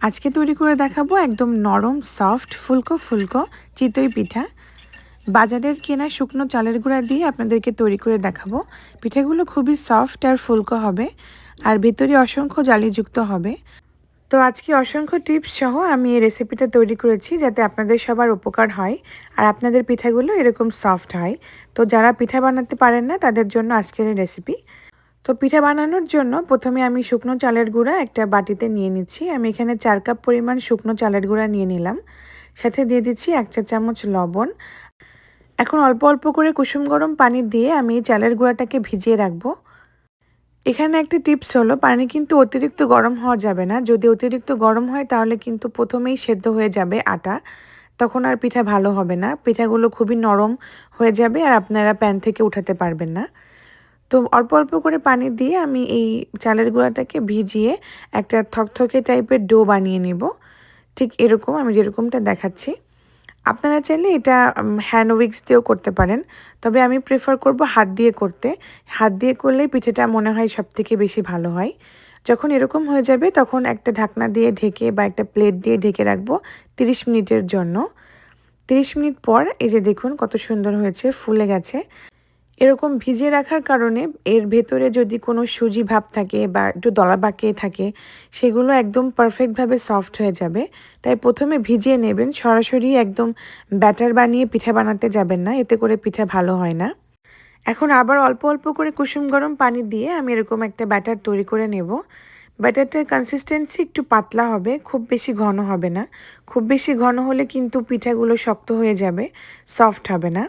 আজকে তৈরি করে দেখাবো একদম নরম সফট ফুলকো ফুলকো চিতই পিঠা। বাজারের কেনা শুকনো চালের গুঁড়া দিয়ে আপনাদেরকে তৈরি করে দেখাবো। পিঠাগুলো খুবই সফট আর ফুলকো হবে আর ভেতরে অসংখ্য জালিযুক্ত হবে। তো আজকে অসংখ্য টিপস সহ আমি এই রেসিপিটা তৈরি করেছি যাতে আপনাদের সবার উপকার হয় আর আপনাদের পিঠাগুলো এরকম সফট হয়। তো যারা পিঠা বানাতে পারেন না তাদের জন্য আজকের এই রেসিপি তো পিঠা বানানোর জন্য প্রথমে আমি শুকনো চালের গুঁড়া একটা বাটিতে নিয়ে নিচ্ছি। আমি এখানে চার কাপ পরিমাণ শুকনো চালের গুঁড়া নিয়ে নিলাম। সাথে দিয়ে দিচ্ছি এক চা চামচ লবণ। এখন অল্প অল্প করে কুসুম গরম পানি দিয়ে আমি চালের গুঁড়াটাকে ভিজিয়ে রাখব। এখানে একটা টিপস হলো, পানি কিন্তু অতিরিক্ত গরম হওয়া যাবে না। যদি অতিরিক্ত গরম হয়, তাহলে কিন্তু প্রথমেই সেদ্ধ হয়ে যাবে আটা। তখন আর পিঠা ভালো হবে না। পিঠাগুলো খুবই নরম হয়ে যাবে আর আপনারা প্যান থেকে উঠাতে পারবেন না। তো অল্প অল্প করে পানি দিয়ে আমি এই চালের গুঁড়াটাকে ভিজিয়ে একটা থকথকে টাইপের ডো বানিয়ে নেব। ঠিক এরকম আমি যেরকমটা দেখাচ্ছি। আপনারা চাইলে এটা হ্যান্ড উইক্স দিয়েও করতে পারেন। তবে আমি প্রেফার করব হাত দিয়ে করতে। হাত দিয়ে করলেই পিঠেটা মনে হয় সব থেকে বেশি ভালো হয়। যখন এরকম হয়ে যাবে তখন একটা ঢাকনা দিয়ে ঢেকে বা একটা প্লেট দিয়ে ঢেকে রাখব তিরিশ মিনিটের জন্য। তিরিশ মিনিট পর এই যে দেখুন কত সুন্দর হয়েছে, ফুলে গেছে। এরকম ভিজিয়ে রাখার কারণে এর ভেতরে যদি কোনো সুজি ভাব থাকে বা একটু দলা বাঁকিয়ে থাকে, সেগুলো একদম পারফেক্টভাবে সফট হয়ে যাবে। তাই প্রথমে ভিজিয়ে নেবেন। সরাসরি একদম ব্যাটার বানিয়ে পিঠা বানাতে যাবেন না, এতে করে পিঠা ভালো হয় না। এখন আবার অল্প অল্প করে কুসুম গরম পানি দিয়ে আমি এরকম একটা ব্যাটার তৈরি করে নেব। ব্যাটারটার কনসিস্টেন্সি একটু পাতলা হবে, খুব বেশি ঘন হবে না। খুব বেশি ঘন হলে কিন্তু পিঠাগুলো শক্ত হয়ে যাবে সফট হবে না।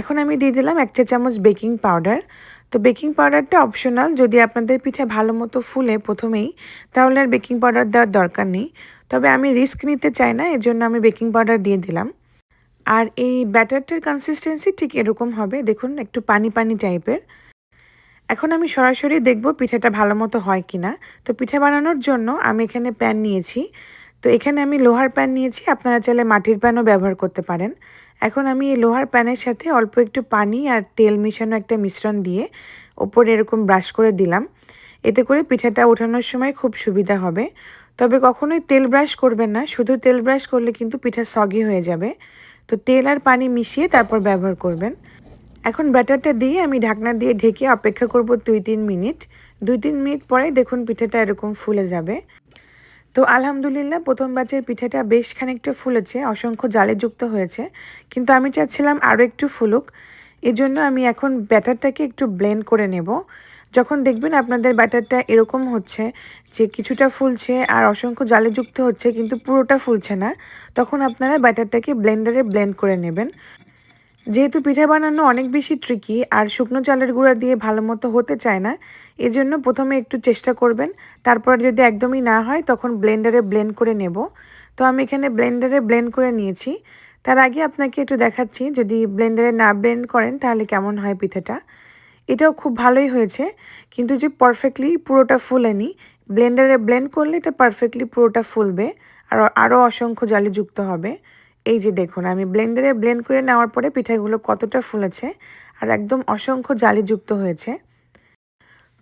এখন আমি দিয়ে দিলাম এক চা চামচ বেকিং পাউডার। তো বেকিং পাউডারটা অপশনাল, যদি আপনাদের পিঠা ভালো মতো ফুলে প্রথমেই, তাহলে আর বেকিং পাউডার দেওয়ার দরকার নেই। তবে আমি রিস্ক নিতে চাই না, এজন্য আমি বেকিং পাউডার দিয়ে দিলাম। আর এই ব্যাটারটার কনসিস্টেন্সি ঠিক এরকম হবে, দেখুন একটু পানি পানি টাইপের। এখন আমি সরাসরি দেখব পিঠাটা ভালো মতো হয় কি না তো পিঠা বানানোর জন্য আমি এখানে প্যান নিয়েছি। তো এখানে আমি লোহার প্যান নিয়েছি, আপনারা চাইলে মাটির প্যানও ব্যবহার করতে পারেন। এখন আমি এই লোহার প্যানের সাথে অল্প একটু পানি আর তেল মিশানো একটা মিশ্রণ দিয়ে ওপরে এরকম ব্রাশ করে দিলাম। এতে করে পিঠাটা ওঠানোর সময় খুব সুবিধা হবে। তবে কখনোই তেল ব্রাশ করবেন না, শুধু তেল ব্রাশ করলে কিন্তু পিঠা সগি হয়ে যাবে। তো তেল আর পানি মিশিয়ে তারপর ব্যবহার করবেন। এখন ব্যাটারটা দিয়ে আমি ঢাকনা দিয়ে ঢেকে অপেক্ষা করব দুই তিন মিনিট। দুই তিন মিনিট পরে দেখুন পিঠাটা এরকম ফুলে যাবে। তো আলহামদুলিল্লাহ প্রথম ব্যাচের পিঠাটা বেশ খানিকটা ফুলেছে, অসংখ্য জালে যুক্ত হয়েছে, কিন্তু আমি চাচ্ছিলাম আরও একটু ফুলুক। এজন্য আমি এখন ব্যাটারটাকে একটু ব্লেন্ড করে নেব। যখন দেখবেন আপনাদের ব্যাটারটা এরকম হচ্ছে যে কিছুটা ফুলছে আর অসংখ্য জালে যুক্ত হচ্ছে, কিন্তু পুরোটা ফুলছে না, তখন আপনারা ব্যাটারটাকে ব্লেন্ডারে ব্লেন্ড করে নেবেন। যেহেতু পিঠা বানানো অনেক বেশি ট্রিকি আর শুকনো চালের গুঁড়া দিয়ে ভালো মতো হতে চায় না, এজন্য প্রথমে একটু চেষ্টা করবেন। তারপর যদি একদমই না হয়, তখন ব্লেন্ডারে ব্লেন্ড করে নেব। তো আমি এখানে ব্লেন্ডারে ব্লেন্ড করে নিয়েছি। তার আগে আপনাকে একটু দেখাচ্ছি, যদি ব্লেন্ডারে না ব্লেন্ড করেন, তাহলে কেমন হয় পিঠাটা। এটাও খুব ভালোই হয়েছে, কিন্তু যে পারফেক্টলি পুরোটা ফুলেনি ব্লেন্ডারে ব্লেন্ড করলে এটা পারফেক্টলি পুরোটা ফুলবে, আর আরও অসংখ্য জালি যুক্ত হবে। এই যে দেখুন, আমি ব্লেন্ডারে ব্লেন্ড করে নেওয়ার পরে পিঠাগুলো কতটা ফুলেছে আর একদম অসংখ্য জালিযুক্ত হয়েছে।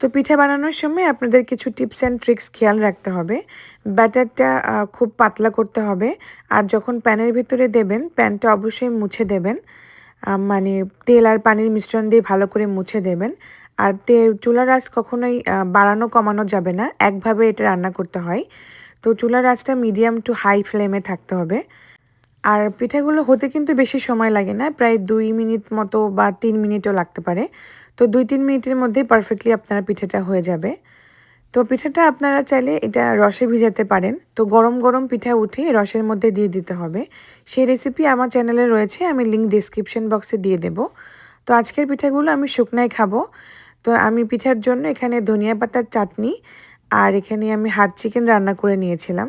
তো পিঠা বানানোর সময় আপনাদের কিছু টিপস অ্যান্ড ট্রিক্স খেয়াল রাখতে হবে। ব্যাটারটা খুব পাতলা করতে হবে আর যখন প্যানের ভিতরে দেবেন, প্যানটা অবশ্যই মুছে দেবেন। মানে তেল আর পানির মিশ্রণ দিয়ে ভালো করে মুছে দেবেন। আর তে, চুলার আঁচ কখনোই বাড়ানো, কমানো যাবে না। একভাবে এটা রান্না করতে হয়। তো চুলার আঁচটা মিডিয়াম টু হাই ফ্লেমে থাকতে হবে। আর পিঠাগুলো হতে কিন্তু বেশি সময় লাগে না, প্রায় দুই মিনিট মতো বা তিন মিনিটও লাগতে পারে। তো দুই তিন মিনিটের মধ্যেই পারফেক্টলি আপনারা পিঠাটা হয়ে যাবে। তো পিঠাটা আপনারা চাইলে এটা রসে ভিজাতে পারেন। তো গরম গরম পিঠা উঠে রসের মধ্যে দিয়ে দিতে হবে। সেই রেসিপি আমার চ্যানেলে রয়েছে, আমি লিঙ্ক ডিসক্রিপশন বক্সে দিয়ে দেব। তো আজকের পিঠাগুলো আমি শুকনায় খাব। তো আমি পিঠার জন্য এখানে ধনিয়া পাতার চাটনি আর এখানে আমি হার্ড চিকেন রান্না করে নিয়েছিলাম।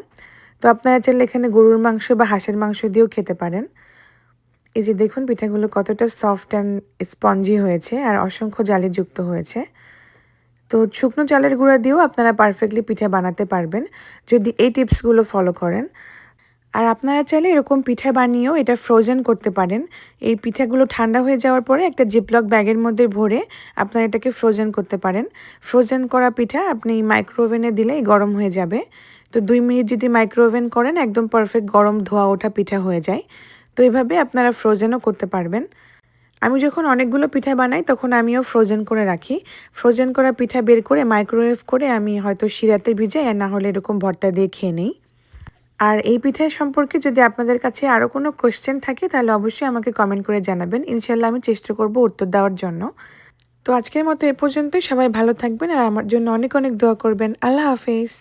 তো আপনারা চাইলে এখানে গরুর মাংস বা হাঁসের মাংস দিয়েও খেতে পারেন। এই যে দেখুন পিঠাগুলো কতটা সফট অ্যান্ড স্পঞ্জি হয়েছে আর অসংখ্য জালে যুক্ত হয়েছে। তো শুকনো চালের গুঁড়া দিয়েও আপনারা পারফেক্টলি পিঠা বানাতে পারবেন যদি এই টিপসগুলো ফলো করেন। আর আপনারা চাইলে এরকম পিঠা বানিয়েও এটা ফ্রোজেন করতে পারেন। এই পিঠাগুলো ঠান্ডা হয়ে যাওয়ার পরে একটা জিপলক ব্যাগের মধ্যে ভরে আপনারা এটাকে ফ্রোজেন করতে পারেন। ফ্রোজেন করা পিঠা আপনি মাইক্রোওভেনে দিলেই গরম হয়ে যাবে। তো দুই মিনিট যদি মাইক্রোওভেন করেন, একদম পারফেক্ট গরম ধোয়া ওঠা পিঠা হয়ে যায়। তো এইভাবে আপনারা ফ্রোজেনও করতে পারবেন। আমি যখন অনেকগুলো পিঠা বানাই, তখন আমিও ফ্রোজেন করে রাখি। ফ্রোজেন করা পিঠা বের করে মাইক্রোওয়েভ করে আমি হয়তো শিরাতে ভিজাই, আর না হলে এরকম ভর্তা দিয়ে খেয়ে নিই। আর এই পিঠা সম্পর্কে যদি আপনাদের কাছে আরও কোনো কোয়েশ্চেন থাকে, তাহলে অবশ্যই আমাকে কমেন্ট করে জানাবেন। ইনশাল্লাহ আমি চেষ্টা করব উত্তর দেওয়ার জন্য। তো আজকের মতো এ পর্যন্তই। সবাই ভালো থাকবেন, আর আমার জন্য অনেক অনেক দোয়া করবেন। আল্লাহ হাফেজ।